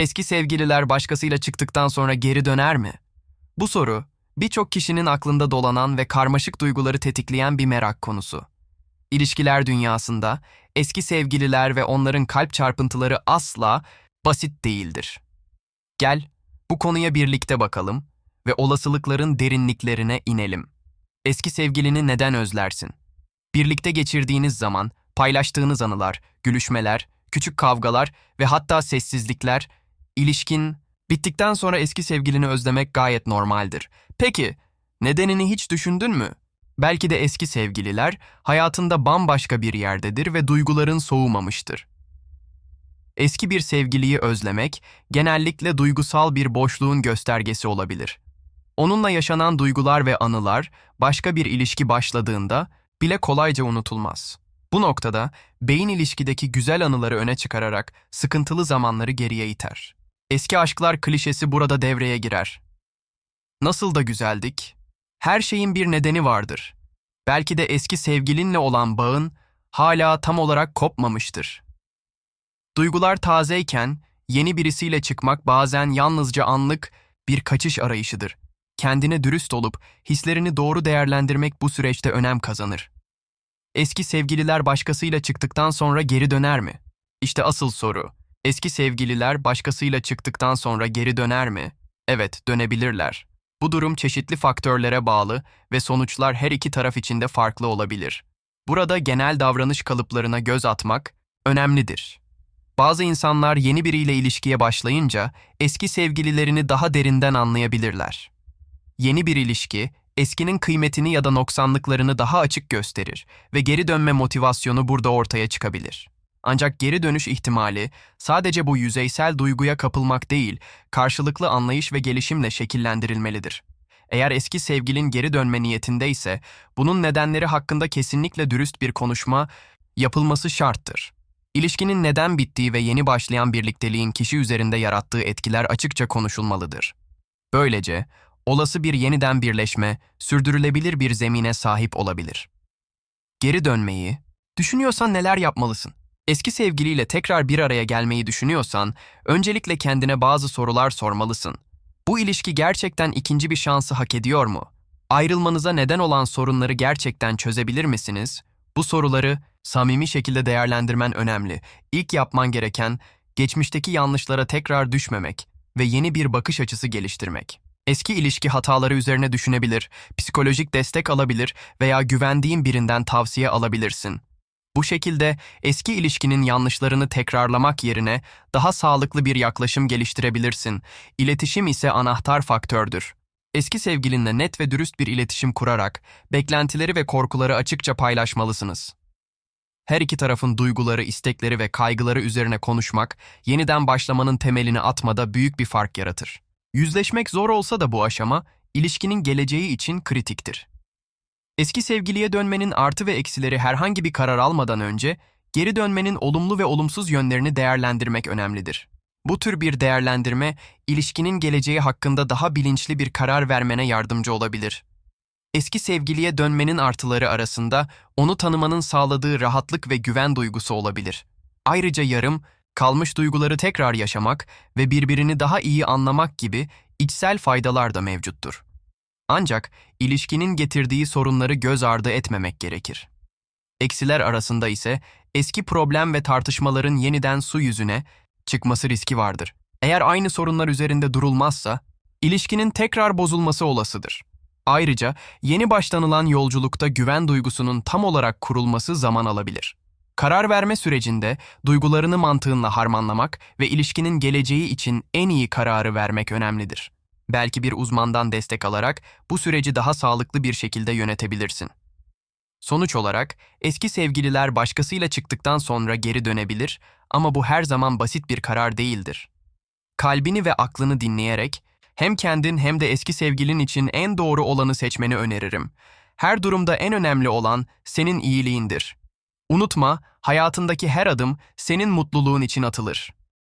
Eski sevgililer başkasıyla çıktıktan sonra geri döner mi? Bu soru, birçok kişinin aklında dolanan ve karmaşık duyguları tetikleyen bir merak konusu. İlişkiler dünyasında eski sevgililer ve onların kalp çarpıntıları asla basit değildir. Gel, bu konuya birlikte bakalım ve olasılıkların derinliklerine inelim. Eski sevgilini neden özlersin? Birlikte geçirdiğiniz zaman, paylaştığınız anılar, gülüşmeler, küçük kavgalar ve hatta sessizlikler, ilişkin bittikten sonra eski sevgilini özlemek gayet normaldir. Peki, nedenini hiç düşündün mü? Belki de eski sevgililer hayatında bambaşka bir yerdedir ve duyguların soğumamıştır. Eski bir sevgiliyi özlemek genellikle duygusal bir boşluğun göstergesi olabilir. Onunla yaşanan duygular ve anılar başka bir ilişki başladığında bile kolayca unutulmaz. Bu noktada beyin ilişkideki güzel anıları öne çıkararak sıkıntılı zamanları geriye iter. Eski aşklar klişesi burada devreye girer. Nasıl da güzeldik? Her şeyin bir nedeni vardır. Belki de eski sevgilinle olan bağın hala tam olarak kopmamıştır. Duygular tazeyken yeni birisiyle çıkmak bazen yalnızca anlık bir kaçış arayışıdır. Kendine dürüst olup hislerini doğru değerlendirmek bu süreçte önem kazanır. Eski sevgililer başkasıyla çıktıktan sonra geri döner mi? İşte asıl soru. Eski sevgililer başkasıyla çıktıktan sonra geri döner mi? Evet, dönebilirler. Bu durum çeşitli faktörlere bağlı ve sonuçlar her iki taraf için de farklı olabilir. Burada genel davranış kalıplarına göz atmak önemlidir. Bazı insanlar yeni biriyle ilişkiye başlayınca eski sevgililerini daha derinden anlayabilirler. Yeni bir ilişki, eskinin kıymetini ya da noksanlıklarını daha açık gösterir ve geri dönme motivasyonu burada ortaya çıkabilir. Ancak geri dönüş ihtimali sadece bu yüzeysel duyguya kapılmak değil, karşılıklı anlayış ve gelişimle şekillendirilmelidir. Eğer eski sevgilin geri dönme niyetindeyse, bunun nedenleri hakkında kesinlikle dürüst bir konuşma yapılması şarttır. İlişkinin neden bittiği ve yeni başlayan birlikteliğin kişi üzerinde yarattığı etkiler açıkça konuşulmalıdır. Böylece, olası bir yeniden birleşme, sürdürülebilir bir zemine sahip olabilir. Geri dönmeyi, düşünüyorsan neler yapmalısın? Eski sevgiliyle tekrar bir araya gelmeyi düşünüyorsan, öncelikle kendine bazı sorular sormalısın. Bu ilişki gerçekten ikinci bir şansı hak ediyor mu? Ayrılmanıza neden olan sorunları gerçekten çözebilir misiniz? Bu soruları samimi şekilde değerlendirmen önemli. İlk yapman gereken, geçmişteki yanlışlara tekrar düşmemek ve yeni bir bakış açısı geliştirmek. Eski ilişki hataları üzerine düşünebilir, psikolojik destek alabilir veya güvendiğin birinden tavsiye alabilirsin. Bu şekilde eski ilişkinin yanlışlarını tekrarlamak yerine daha sağlıklı bir yaklaşım geliştirebilirsin. İletişim ise anahtar faktördür. Eski sevgilinle net ve dürüst bir iletişim kurarak beklentileri ve korkuları açıkça paylaşmalısınız. Her iki tarafın duyguları, istekleri ve kaygıları üzerine konuşmak, yeniden başlamanın temelini atmada büyük bir fark yaratır. Yüzleşmek zor olsa da bu aşama, ilişkinin geleceği için kritiktir. Eski sevgiliye dönmenin artı ve eksileri herhangi bir karar almadan önce, geri dönmenin olumlu ve olumsuz yönlerini değerlendirmek önemlidir. Bu tür bir değerlendirme, ilişkinin geleceği hakkında daha bilinçli bir karar vermene yardımcı olabilir. Eski sevgiliye dönmenin artıları arasında onu tanımanın sağladığı rahatlık ve güven duygusu olabilir. Ayrıca yarım, kalmış duyguları tekrar yaşamak ve birbirini daha iyi anlamak gibi içsel faydalar da mevcuttur. Ancak ilişkinin getirdiği sorunları göz ardı etmemek gerekir. Eksiler arasında ise eski problem ve tartışmaların yeniden su yüzüne çıkması riski vardır. Eğer aynı sorunlar üzerinde durulmazsa, ilişkinin tekrar bozulması olasıdır. Ayrıca yeni başlanılan yolculukta güven duygusunun tam olarak kurulması zaman alabilir. Karar verme sürecinde duygularını mantığınla harmanlamak ve ilişkinin geleceği için en iyi kararı vermek önemlidir. Belki bir uzmandan destek alarak bu süreci daha sağlıklı bir şekilde yönetebilirsin. Sonuç olarak eski sevgililer başkasıyla çıktıktan sonra geri dönebilir ama bu her zaman basit bir karar değildir. Kalbini ve aklını dinleyerek hem kendin hem de eski sevgilin için en doğru olanı seçmeni öneririm. Her durumda en önemli olan senin iyiliğindir. Unutma, hayatındaki her adım senin mutluluğun için atılır.